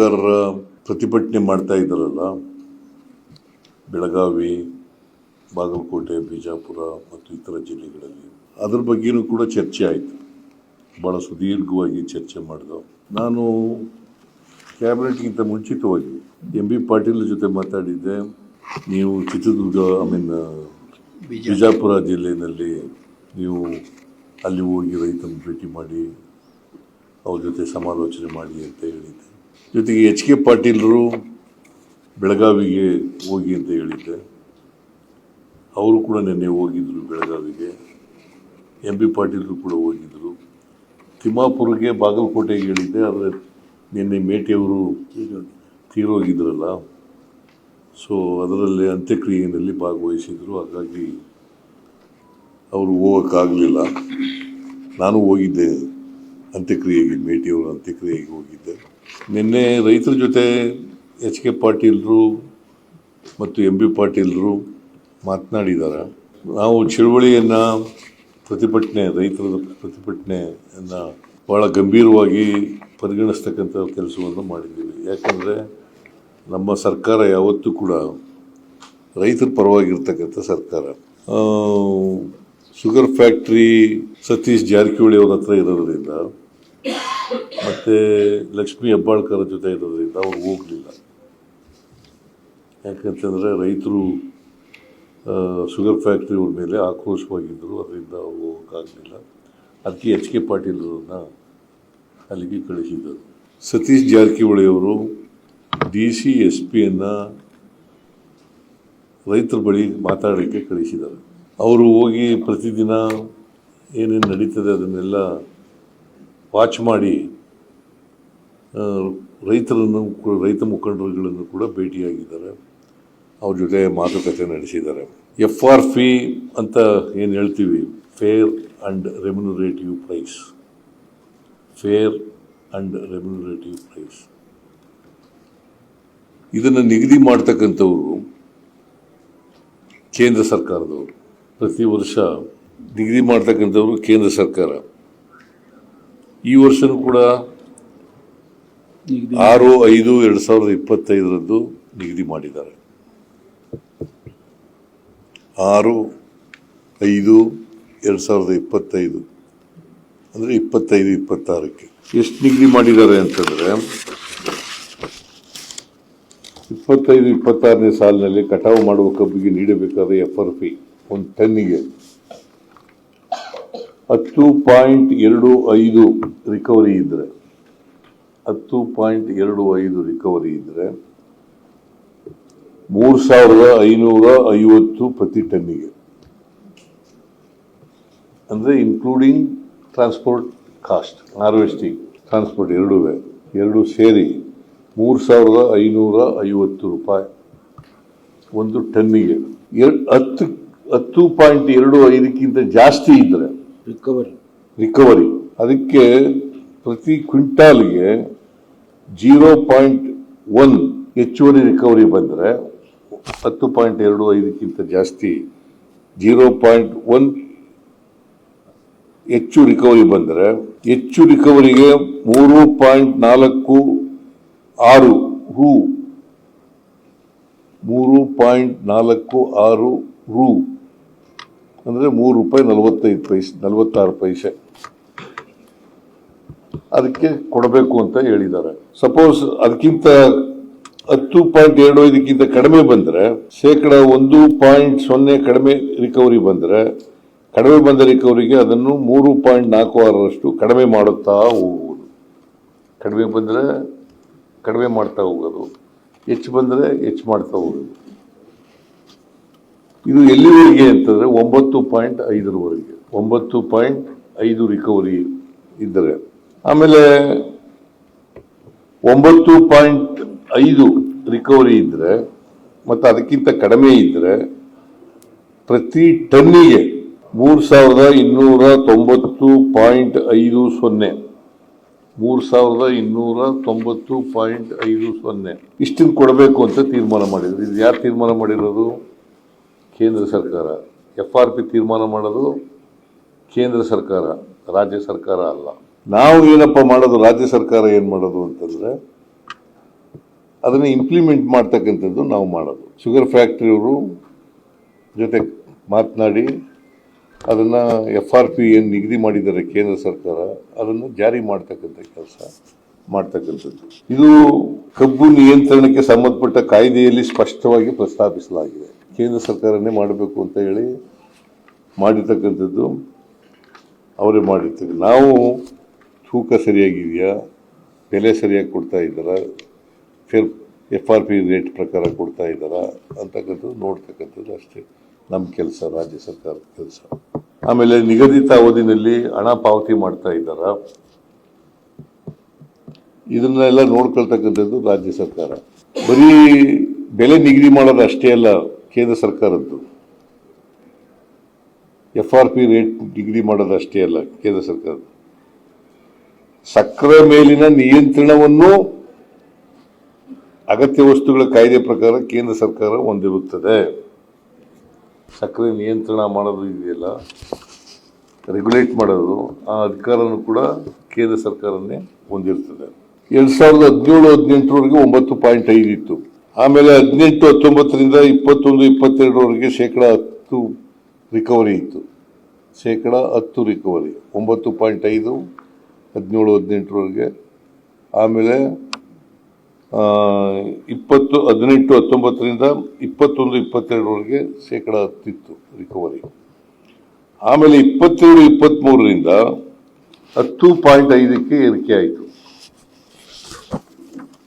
ಬೆಳೆಗಾರರ ಪ್ರತಿಭಟನೆ ಮಾಡ್ತಾ ಇದ್ದಾರಲ್ಲ ಬೆಳಗಾವಿ, ಬಾಗಲಕೋಟೆ, ಬಿಜಾಪುರ ಮತ್ತು ಇತರ ಜಿಲ್ಲೆಗಳಲ್ಲಿ. ಅದ್ರ ಬಗ್ಗೆನೂ ಕೂಡ ಚರ್ಚೆ ಆಯಿತು. ಭಾಳ ಸುದೀರ್ಘವಾಗಿ ಚರ್ಚೆ ಮಾಡಿದೆ. ನಾನು ಕ್ಯಾಬಿನೆಟ್ಗಿಂತ ಮುಂಚಿತವಾಗಿ ಎಂ ಬಿ ಪಾಟೀಲ್ ಜೊತೆ ಮಾತಾಡಿದ್ದೆ. ನೀವು ಚಿತ್ರದುರ್ಗ ಐ ಮೀನ್ ಬಿಜಾಪುರ ಜಿಲ್ಲೆಯಲ್ಲಿ ನೀವು ಅಲ್ಲಿ ಹೋಗಿ ರೈತನ ಭೇಟಿ ಮಾಡಿ, ಅವ್ರ ಜೊತೆ ಸಮಾಲೋಚನೆ ಮಾಡಿ ಅಂತ ಹೇಳಿದ್ದೆ. ಜೊತೆಗೆ ಎಚ್ ಕೆ ಪಾಟೀಲರು ಬೆಳಗಾವಿಗೆ ಹೋಗಿ ಅಂತ ಹೇಳಿದ್ದೆ. ಅವರು ಕೂಡ ನಿನ್ನೆ ಹೋಗಿದ್ದರು ಬೆಳಗಾವಿಗೆ. ಎಂ ಬಿ ಪಾಟೀಲರು ಕೂಡ ಹೋಗಿದ್ದರು ತಿಮ್ಮಾಪುರಕ್ಕೆ ಬಾಗಲಕೋಟೆಗೆ ಹೇಳಿದ್ದೆ, ಆದರೆ ನಿನ್ನೆ ಮೇಟಿಯವರು ತೀರೋಗಿದ್ರಲ್ಲ. ಸೊ ಅದರಲ್ಲಿ ಅಂತ್ಯಕ್ರಿಯೆಯಲ್ಲಿ ಭಾಗವಹಿಸಿದರು. ಹಾಗಾಗಿ ಅವರು ಹೋಗೋಕ್ಕಾಗಲಿಲ್ಲ. ನಾನು ಹೋಗಿದ್ದೆ ಅಂತ್ಯಕ್ರಿಯೆಗೆ, ಮೇಟಿಯವರು ಅಂತ್ಯಕ್ರಿಯೆಗೆ ಹೋಗಿದ್ದೆ. ನಿನ್ನೆ ರೈತರ ಜೊತೆ ಎಚ್ ಕೆ ಪಾಟೀಲರು ಮತ್ತು ಎಂ ಬಿ ಪಾಟೀಲರು ಮಾತನಾಡಿದ್ದಾರೆ ನಾವು ಚಳುವಳಿಯನ್ನು ಪ್ರತಿಭಟನೆ ರೈತರ ಪ್ರತಿಭಟನೆಯನ್ನು ಭಾಳ ಗಂಭೀರವಾಗಿ ಪರಿಗಣಿಸ್ತಕ್ಕಂಥ ಕೆಲಸವನ್ನು ಮಾಡಿದ್ದೀವಿ. ಯಾಕಂದರೆ ನಮ್ಮ ಸರ್ಕಾರ ಯಾವತ್ತೂ ಕೂಡ ರೈತರ ಪರವಾಗಿರ್ತಕ್ಕಂಥ ಸರ್ಕಾರ. ಶುಗರ್ ಫ್ಯಾಕ್ಟ್ರಿ ಸತೀಶ್ ಜಾರಕಿಹೊಳಿ ಅವ್ರ ಹತ್ರ ಇರೋದ್ರಿಂದ ಮತ್ತು ಲಕ್ಷ್ಮೀ ಹೆಬ್ಬಾಳ್ಕರ್ ಜೊತೆ ಇರೋದ್ರಿಂದ ಅವ್ರು ಹೋಗಲಿಲ್ಲ. ಯಾಕಂತಂದರೆ ರೈತರು ಶುಗರ್ ಫ್ಯಾಕ್ಟ್ರಿ ಅವ್ರ ಮೇಲೆ ಆಕ್ರೋಶವಾಗಿದ್ದರು ಅದರಿಂದ ಅವ್ರು ಹೋಗೋಕ್ಕಾಗಲಿಲ್ಲ. ಅದಕ್ಕೆ ಎಚ್ ಕೆ ಪಾಟೀಲ್ರನ್ನ ಅಲ್ಲಿಗೆ ಕಳಿಸಿದ್ದರು ಸತೀಶ್ ಜಾರಕಿಹೊಳಿ ಅವರು ಡಿ ಸಿ, ಎಸ್ ಪಿಯನ್ನು ರೈತರ ಬಳಿ ಮಾತಾಡೋಕ್ಕೆ ಕಳಿಸಿದ್ದಾರೆ. ಅವರು ಹೋಗಿ ಪ್ರತಿದಿನ ಏನೇನು ನಡೀತದೆ ಅದನ್ನೆಲ್ಲ ವಾಚ್ ಮಾಡಿ ರೈತರನ್ನು ರೈತ ಮುಖಂಡರುಗಳನ್ನು ಕೂಡ ಭೇಟಿಯಾಗಿದ್ದಾರೆ. ಅವ್ರ ಜೊತೆ ಮಾತುಕತೆ ನಡೆಸಿದ್ದಾರೆ. ಎಫ್ ಆರ್ ಪಿ ಅಂತ ಏನು ಹೇಳ್ತೀವಿ? Fair and remunerative price fair and remunerative price ಇದನ್ನು ನಿಗದಿ ಮಾಡ್ತಕ್ಕಂಥವ್ರು ಕೇಂದ್ರ ಸರ್ಕಾರದವರು. ಪ್ರತಿ ವರ್ಷ ನಿಗದಿ ಮಾಡ್ತಕ್ಕಂಥವ್ರು ಕೇಂದ್ರ ಸರ್ಕಾರ. ಈ ವರ್ಷನೂ ಕೂಡ ಆರು, ಐದು, ಎರಡು ಸಾವಿರದ ಇಪ್ಪತ್ತೈದರಂದು ನಿಗದಿ ಮಾಡಿದ್ದಾರೆ. ಆರು, ಐದು, ಎರಡು ಸಾವಿರದ ಇಪ್ಪತ್ತೈದು, ಅಂದರೆ ಇಪ್ಪತ್ತೈದು, ಇಪ್ಪತ್ತಾರಕ್ಕೆ. ಎಷ್ಟು ನಿಗದಿ ಮಾಡಿದ್ದಾರೆ ಅಂತಂದರೆ, ಇಪ್ಪತ್ತೈದು, ಇಪ್ಪತ್ತಾರನೇ ಸಾಲಿನಲ್ಲಿ ಕಟಾವು ಮಾಡುವ ಕಬ್ಬಿಗೆ ನೀಡಬೇಕಾದ ಎಫ್ ಆರ್ ಪಿ ಒಂದು ಟನ್ನಿಗೆ ಹತ್ತು ಪಾಯಿಂಟ್ ಎರಡು ಐದು ರಿಕವರಿ ಇದ್ದರೆ ಹತ್ತು ಪಾಯಿಂಟ್ ಎರಡು ಐದು ರಿಕವರಿ ಇದ್ದರೆ ಮೂರು ಸಾವಿರದ ಐನೂರ ಐವತ್ತು ಪ್ರತಿ ಟನ್ನಿಗೆ. ಅಂದರೆ including transport cost harvesting transport ಎರಡೂ ಎರಡು ಸೇರಿ ಮೂರು ಸಾವಿರದ ಐನೂರ ಐವತ್ತು ರೂಪಾಯಿ ಒಂದು ಟನ್ನಿಗೆ. ಎರಡು ಹತ್ತು ಹತ್ತು ಪಾಯಿಂಟ್ ಎರಡು ಐದಕ್ಕಿಂತ ಜಾಸ್ತಿ ಇದ್ದರೆ ರಿಕವರಿ ರಿಕವರಿ ಅದಕ್ಕೆ ಪ್ರತಿ ಕ್ವಿಂಟಾಲ್ಗೆ ಜೀರೋ ಪಾಯಿಂಟ್ ಒನ್ ಹೆಚ್ಚುವರಿ ರಿಕವರಿ ಬಂದರೆ ಹತ್ತು ಪಾಯಿಂಟ್ ಎರಡು ಐದಕ್ಕಿಂತ ಜಾಸ್ತಿ ಜೀರೋ ಪಾಯಿಂಟ್ ಒನ್ ಹೆಚ್ಚು ರಿಕವರಿ ಬಂದರೆ ಹೆಚ್ಚು ರಿಕವರಿಗೆ ಮೂರು ಪಾಯಿಂಟ್ ನಾಲ್ಕು ಆರು ರು. ಮೂರು ಪಾಯಿಂಟ್ ನಾಲ್ಕು ಆರು ರೂ. ಅಂದರೆ ಮೂರು ರೂಪಾಯಿ ನಲವತ್ತೈದು ಪೈಸೆ, ನಲವತ್ತಾರು ಪೈಸೆ. ಅದಕ್ಕೆ ಕೊಡಬೇಕು ಅಂತ ಹೇಳಿದ್ದಾರೆ. ಸಪೋಸ್ ಅದಕ್ಕಿಂತ ಹತ್ತು ಪಾಯಿಂಟ್ ಎರಡು ಐದಕ್ಕಿಂತ ಕಡಿಮೆ ಬಂದರೆ, ಶೇಕಡ ಒಂದು ಪಾಯಿಂಟ್ ಸೊನ್ನೆ ಕಡಿಮೆ ರಿಕವರಿ ಬಂದರೆ, ಕಡಿಮೆ ಬಂದ ರಿಕವರಿಗೆ ಅದನ್ನು ಮೂರು ಪಾಯಿಂಟ್ ನಾಲ್ಕು ಆರರಷ್ಟು ಕಡಿಮೆ ಮಾಡುತ್ತಾ ಹೋಗುವುದು. ಕಡಿಮೆ ಬಂದರೆ ಕಡಿಮೆ ಮಾಡ್ತಾ ಹೋಗೋದು. ಹೆಚ್ಚು ಬಂದರೆ ಹೆಚ್ಚು ಮಾಡ್ತಾ ಹೋಗೋದು. ಇದು ಎಲ್ಲಿವರೆಗೆ ಅಂತಂದರೆ ಒಂಬತ್ತು ಪಾಯಿಂಟ್ ಐದರವರೆಗೆ. ಒಂಬತ್ತು ಪಾಯಿಂಟ್ ಐದು ರಿಕವರಿ ಇದ್ದರೆ. ಆಮೇಲೆ ಒಂಬತ್ತು ಪಾಯಿಂಟ್ ಐದು ರಿಕವರಿ ಇದ್ದರೆ ಮತ್ತು ಅದಕ್ಕಿಂತ ಕಡಿಮೆ ಇದ್ದರೆ ಪ್ರತಿ ಟನ್ನಿಗೆ ಮೂರು ಸಾವಿರದ ಇನ್ನೂರ ತೊಂಬತ್ತು ಪಾಯಿಂಟ್ ಐದು ಸೊನ್ನೆ. ಮೂರು ಸಾವಿರದ ಇನ್ನೂರ ತೊಂಬತ್ತು ಪಾಯಿಂಟ್ ಐದು ಸೊನ್ನೆ. ಇಷ್ಟನ್ನು ಕೊಡಬೇಕು ಅಂತ ತೀರ್ಮಾನ ಮಾಡಿದ್ರು. ಇದು ಯಾರು ತೀರ್ಮಾನ ಮಾಡಿರೋದು? ಕೇಂದ್ರ ಸರ್ಕಾರ. ಎಫ್ ಆರ್ ಪಿ ತೀರ್ಮಾನ ಮಾಡೋದು ಕೇಂದ್ರ ಸರ್ಕಾರ, ರಾಜ್ಯ ಸರ್ಕಾರ ಅಲ್ಲ. ನಾವು ಏನಪ್ಪ ಮಾಡೋದು, ರಾಜ್ಯ ಸರ್ಕಾರ ಏನು ಮಾಡೋದು ಅಂತಂದರೆ ಅದನ್ನು ಇಂಪ್ಲಿಮೆಂಟ್ ಮಾಡ್ತಕ್ಕಂಥದ್ದು ನಾವು ಮಾಡೋದು. ಶುಗರ್ ಫ್ಯಾಕ್ಟ್ರಿಯವರು ಜೊತೆ ಮಾತನಾಡಿ ಅದನ್ನು ಎಫ್ ಆರ್ ಪಿ ಏನು ನಿಗದಿ ಮಾಡಿದ್ದಾರೆ ಕೇಂದ್ರ ಸರ್ಕಾರ, ಅದನ್ನು ಜಾರಿ ಮಾಡ್ತಕ್ಕಂಥ ಕೆಲಸ ಮಾಡ್ತಕ್ಕಂಥದ್ದು. ಇದು ಕಬ್ಬು ನಿಯಂತ್ರಣಕ್ಕೆ ಸಂಬಂಧಪಟ್ಟ ಕಾಯ್ದೆಯಲ್ಲಿ ಸ್ಪಷ್ಟವಾಗಿ ಪ್ರಸ್ತಾಪಿಸಲಾಗಿದೆ. ಕೇಂದ್ರ ಸರ್ಕಾರನೇ ಮಾಡಬೇಕು ಅಂತ ಹೇಳಿ ಮಾಡಿರ್ತಕ್ಕಂಥದ್ದು ಅವರೇ ಮಾಡಿರ್ತಕ್ಕ ನಾವು ತೂಕ ಸರಿಯಾಗಿದೆಯಾ? ಬೆಲೆ ಸರಿಯಾಗಿ ಕೊಡ್ತಾ ಇದ್ದಾರಾ? Fair F R P rate ಪ್ರಕಾರ ಕೊಡ್ತಾ ಇದ್ದಾರಾ? ಅಂತಕ್ಕಂಥದ್ದು ನೋಡ್ತಕ್ಕಂಥದ್ದು ಅಷ್ಟೇ. ನಮ್ಮ ಕೆಲಸ, ರಾಜ್ಯ ಸರ್ಕಾರದ ಕೆಲಸ. ಆಮೇಲೆ ನಿಗದಿತ ಅವಧಿನಲ್ಲಿ ಹಣ ಪಾವತಿ ಮಾಡ್ತಾ ಇದ್ದಾರಾ? ಇದನ್ನೆಲ್ಲ ನೋಡ್ಕೊಳ್ತಕ್ಕಂಥದ್ದು ರಾಜ್ಯ ಸರ್ಕಾರ. ಬರೀ ಬೆಲೆ ನಿಗದಿ ಮಾಡೋದು ಅಷ್ಟೇ ಅಲ್ಲ, ಕೇಂದ್ರ ಸರ್ಕಾರದ್ದು. ಎಫ್ ಆರ್ ಪಿ ರೇಟ್ ನಿಗದಿ ಮಾಡೋದು ಅಷ್ಟೇ ಅಲ್ಲ, ಕೇಂದ್ರ ಸರ್ಕಾರ ಸಕ್ಕರೆ ಮೇಲಿನ ನಿಯಂತ್ರಣವನ್ನು ಅಗತ್ಯ ವಸ್ತುಗಳ ಕಾಯ್ದೆ ಪ್ರಕಾರ ಕೇಂದ್ರ ಸರ್ಕಾರ ಹೊಂದಿರುತ್ತದೆ. ಸಕ್ಕರೆ ನಿಯಂತ್ರಣ ಮಾಡೋದು ಇದೆಯಲ್ಲ ರೆಗ್ಯುಲೇಟ್ ಮಾಡೋದು, ಆ ಅಧಿಕಾರನೂ ಕೂಡ ಕೇಂದ್ರ ಸರ್ಕಾರನೇ ಹೊಂದಿರ್ತದೆ. ಎರಡ್ ಸಾವಿರದ ಹದಿನೇಳು, ಹದಿನೆಂಟರವರೆಗೆ ಒಂಬತ್ತು ಪಾಯಿಂಟ್ ಐದು ಇತ್ತು. ಆಮೇಲೆ ಹದಿನೆಂಟು, ಹತ್ತೊಂಬತ್ತರಿಂದ ಇಪ್ಪತ್ತೊಂದು, ಇಪ್ಪತ್ತೆರಡರವರೆಗೆ ಶೇಕಡ ಹತ್ತು ರಿಕವರಿ ಇತ್ತು. ಶೇಕಡ ಹತ್ತು ರಿಕವರಿ ಒಂಬತ್ತು ಪಾಯಿಂಟ್ ಐದು ಹದಿನೇಳು ಹದಿನೆಂಟರವರೆಗೆ ಆಮೇಲೆ ಇಪ್ಪತ್ತು, ಹದಿನೆಂಟು, ಹತ್ತೊಂಬತ್ತರಿಂದ ಇಪ್ಪತ್ತೊಂದು ಇಪ್ಪತ್ತೆರಡರವರೆಗೆ ಶೇಕಡ ಹತ್ತಿತ್ತು ರಿಕವರಿ ಆಮೇಲೆ ಇಪ್ಪತ್ತೇಳು ಇಪ್ಪತ್ತ್ಮೂರರಿಂದ ಹತ್ತು ಪಾಯಿಂಟ್ ಐದಕ್ಕೆ ಏರಿಕೆ ಆಯಿತು.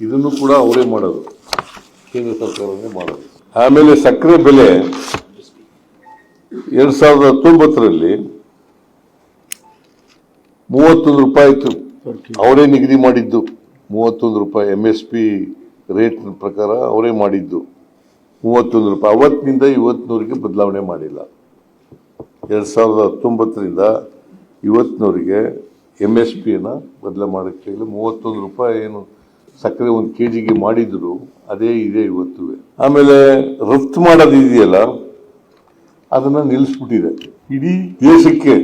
ಇದನ್ನು ಕೂಡ ಅವರೇ ಮಾಡೋದು. ಕೇಂದ್ರ ಸರ್ಕಾರವೇ ಮಾಡೋದು. ಆಮೇಲೆ ಸಕ್ಕರೆ ಬೆಲೆ ಎರಡು ಸಾವಿರದ ಹತ್ತೊಂಬತ್ತರಲ್ಲಿ ಮೂವತ್ತೊಂದು ರೂಪಾಯಿ ಇತ್ತು ಅವರೇ ನಿಗದಿ ಮಾಡಿದ್ದು. ಮೂವತ್ತೊಂದು ರೂಪಾಯಿ ಎಂ ಎಸ್ ಪಿ ರೇಟ್ ಪ್ರಕಾರ ಅವರೇ ಮಾಡಿದ್ದು. ಮೂವತ್ತೊಂದು ರೂಪಾಯಿ. ಅವತ್ತಿನಿಂದ ಇವತ್ತಿನವರಿಗೆ ಬದಲಾವಣೆ ಮಾಡಿಲ್ಲ. ಎರಡು ಸಾವಿರದ ಹತ್ತೊಂಬತ್ತರಿಂದ ಇವತ್ತಿನವರಿಗೆ ಎಂ ಎಸ್ ಪಿಯನ್ನು ಬದಲು ಮಾಡೋಕ್ಕೆ ಇಲ್ಲ. ಮೂವತ್ತೊಂದು ರೂಪಾಯಿ ಏನು ಸಕ್ಕರೆ ಒಂದು ಕೆ ಜಿಗೆ ಮಾಡಿದ್ರು ಅದೇ ಇದೆ ಇವತ್ತು ಆಮೇಲೆ ರಫ್ತು ಮಾಡೋದು ಇದೆಯಲ್ಲ ಅದನ್ನು ನಿಲ್ಲಿಸ್ಬಿಟ್ಟಿದೆ. ಇಡೀ ದೇಶಕ್ಕೆ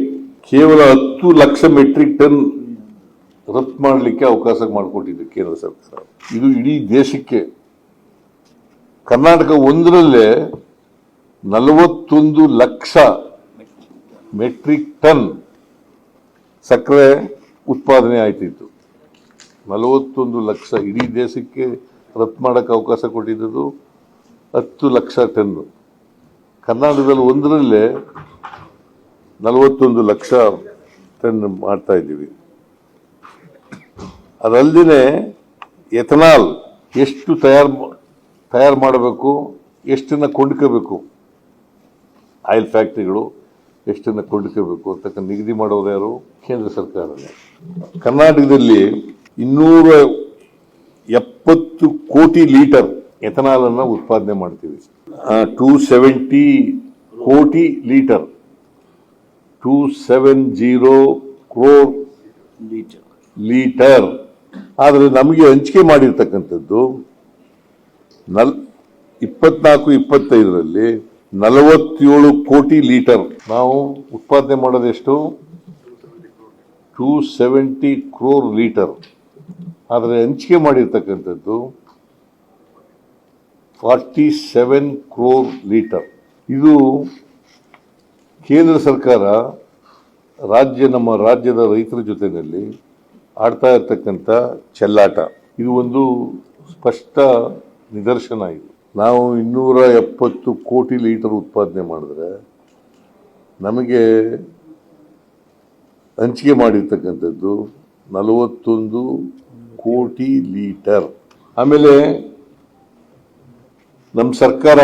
ಕೇವಲ ಹತ್ತು ಲಕ್ಷ ಮೆಟ್ರಿಕ್ ಟನ್ ರಫ್ತು ಮಾಡಲಿಕ್ಕೆ ಅವಕಾಶ ಮಾಡಿಕೊಟ್ಟಿದೆ ಕೇಂದ್ರ ಸರ್ಕಾರ. ಇದು ಇಡೀ ದೇಶಕ್ಕೆ. ಕರ್ನಾಟಕ ಒಂದರಲ್ಲೇ ನಲವತ್ತೊಂದು ಲಕ್ಷ ಮೆಟ್ರಿಕ್ ಟನ್ ಸಕ್ಕರೆ ಉತ್ಪಾದನೆ ಆಯ್ತಿತ್ತು. ನಲವತ್ತೊಂದು ಲಕ್ಷ ಇಡೀ ದೇಶಕ್ಕೆ ರಫ್ತು ಮಾಡೋಕ್ಕೆ ಅವಕಾಶ ಕೊಟ್ಟಿದ್ದು ಹತ್ತು ಲಕ್ಷ ಟನ್ ಕರ್ನಾಟಕದಲ್ಲಿ ಒಂದರಲ್ಲೇ ನಲವತ್ತೊಂದು ಲಕ್ಷ ಟನ್ ಮಾಡ್ತಾ ಇದ್ದೀವಿ. ಅದಲ್ಲದೆ ಎಥನಾಲ್ ಎಷ್ಟು ತಯಾರು ತಯಾರು ಮಾಡಬೇಕು, ಎಷ್ಟನ್ನು ಕೊಂಡ್ಕೋಬೇಕು, ಆಯಿಲ್ ಫ್ಯಾಕ್ಟ್ರಿಗಳು ಎಷ್ಟನ್ನು ಕೊಂಡ್ಕೋಬೇಕು ಅಂತಕ್ಕ ನಿಗದಿ ಮಾಡೋರು ಯಾರು? ಕೇಂದ್ರ ಸರ್ಕಾರನೇ. ಕರ್ನಾಟಕದಲ್ಲಿ ಇನ್ನೂರ ಎಪ್ಪತ್ತು ಕೋಟಿ ಲೀಟರ್ ಎಥನಾಲನ್ನು ಉತ್ಪಾದನೆ ಮಾಡ್ತೀವಿ. ಟೂ ಸೆವೆಂಟಿ ಕೋಟಿ litre two seven zero crore litre litre ಆದರೆ ನಮಗೆ ಹಂಚಿಕೆ ಮಾಡಿರ್ತಕ್ಕಂಥದ್ದು ನಲ್ ಇಪ್ಪತ್ನಾಲ್ಕು ಇಪ್ಪತ್ತೈದರಲ್ಲಿ ನಲವತ್ತೇಳು ಕೋಟಿ ಲೀಟರ್. ನಾವು ಉತ್ಪಾದನೆ ಮಾಡೋದೆಷ್ಟು ಟೂ ಸೆವೆಂಟಿ ಕ್ರೋರ್ ಲೀಟರ್ ಆದರೆ ಹಂಚಿಕೆ ಮಾಡಿರ್ತಕ್ಕಂಥದ್ದು ಫಾರ್ಟಿ ಸೆವೆನ್ ಕ್ರೋರ್ ಲೀಟರ್ ಇದು ಕೇಂದ್ರ ಸರ್ಕಾರ ರಾಜ್ಯ, ನಮ್ಮ ರಾಜ್ಯದ ರೈತರ ಜೊತೆಯಲ್ಲಿ ಆಡ್ತಾ ಇರ್ತಕ್ಕಂಥ ಚೆಲ್ಲಾಟ. ಇದು ಒಂದು ಸ್ಪಷ್ಟ ನಿದರ್ಶನ ಇದು. ನಾವು ಇನ್ನೂರ ಎಪ್ಪತ್ತು ಕೋಟಿ ಲೀಟರ್ ಉತ್ಪಾದನೆ ಮಾಡಿದ್ರೆ ನಮಗೆ ಹಂಚಿಕೆ ಮಾಡಿರ್ತಕ್ಕಂಥದ್ದು ನಲವತ್ತೊಂದು ಕೋಟಿ ಲೀಟರ್. ಆಮೇಲೆ ನಮ್ಮ ಸರ್ಕಾರ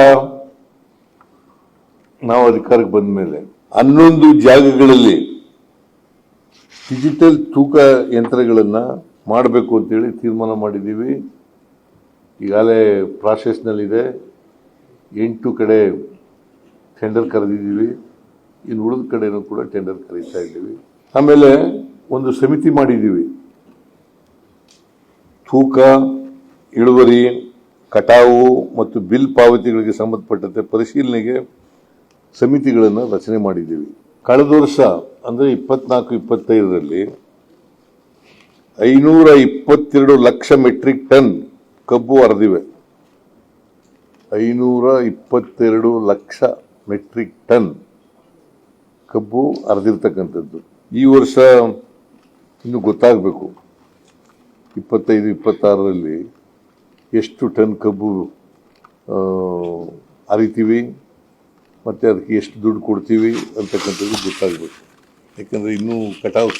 ನಾವು ಅಧಿಕಾರಕ್ಕೆ ಬಂದ ಮೇಲೆ ಹನ್ನೊಂದು ಜಾಗಗಳಲ್ಲಿ ಡಿಜಿಟಲ್ ತೂಕ ಯಂತ್ರಗಳನ್ನು ಮಾಡಬೇಕು ಅಂತೇಳಿ ತೀರ್ಮಾನ ಮಾಡಿದ್ದೀವಿ. ಈಗಾಗಲೇ ಪ್ರಾಸೆಸ್ನಲ್ಲಿದೆ ಎಂಟು ಕಡೆ ಟೆಂಡರ್ ಕರೆದಿದ್ದೀವಿ. ಇನ್ನು ಉಳಿದ ಕಡೆಯೂ ಕೂಡ ಟೆಂಡರ್ ಕರೀತಾ ಇದ್ದೀವಿ. ಆಮೇಲೆ ಒಂದು ಸಮಿತಿ ಮಾಡಿದ್ದೀವಿ. ತೂಕ, ಇಳುವರಿ, ಕಟಾವು ಮತ್ತು ಬಿಲ್ ಪಾವತಿಗಳಿಗೆ ಸಂಬಂಧಪಟ್ಟಂತೆ ಪರಿಶೀಲನೆಗೆ ಸಮಿತಿಗಳನ್ನು ರಚನೆ ಮಾಡಿದ್ದೀವಿ. ಕಳೆದ ವರ್ಷ, ಅಂದರೆ ಇಪ್ಪತ್ನಾಲ್ಕು, ಇಪ್ಪತ್ತೈದರಲ್ಲಿ ಐನೂರ ಇಪ್ಪತ್ತೆರಡು ಲಕ್ಷ ಮೆಟ್ರಿಕ್ ಟನ್ ಕಬ್ಬು ಅರೆದಿವೆ ಐನೂರ ಇಪ್ಪತ್ತೆರಡು ಲಕ್ಷ ಮೆಟ್ರಿಕ್ ಟನ್ ಕಬ್ಬು ಅರೆದಿರ್ತಕ್ಕಂಥದ್ದು ಈ ವರ್ಷ ಇನ್ನು ಗೊತ್ತಾಗಬೇಕು. ಇಪ್ಪತ್ತೈದು, ಇಪ್ಪತ್ತಾರರಲ್ಲಿ ಎಷ್ಟು ಟನ್ ಕಬ್ಬು ಅರಿತೀವಿ ಮತ್ತು ಅದಕ್ಕೆ ಎಷ್ಟು ದುಡ್ಡು ಕೊಡ್ತೀವಿ ಅಂತಕ್ಕಂಥದ್ದು ಗೊತ್ತಾಗಬೇಕು. ಯಾಕಂದರೆ ಇನ್ನೂ ಕಟಾವು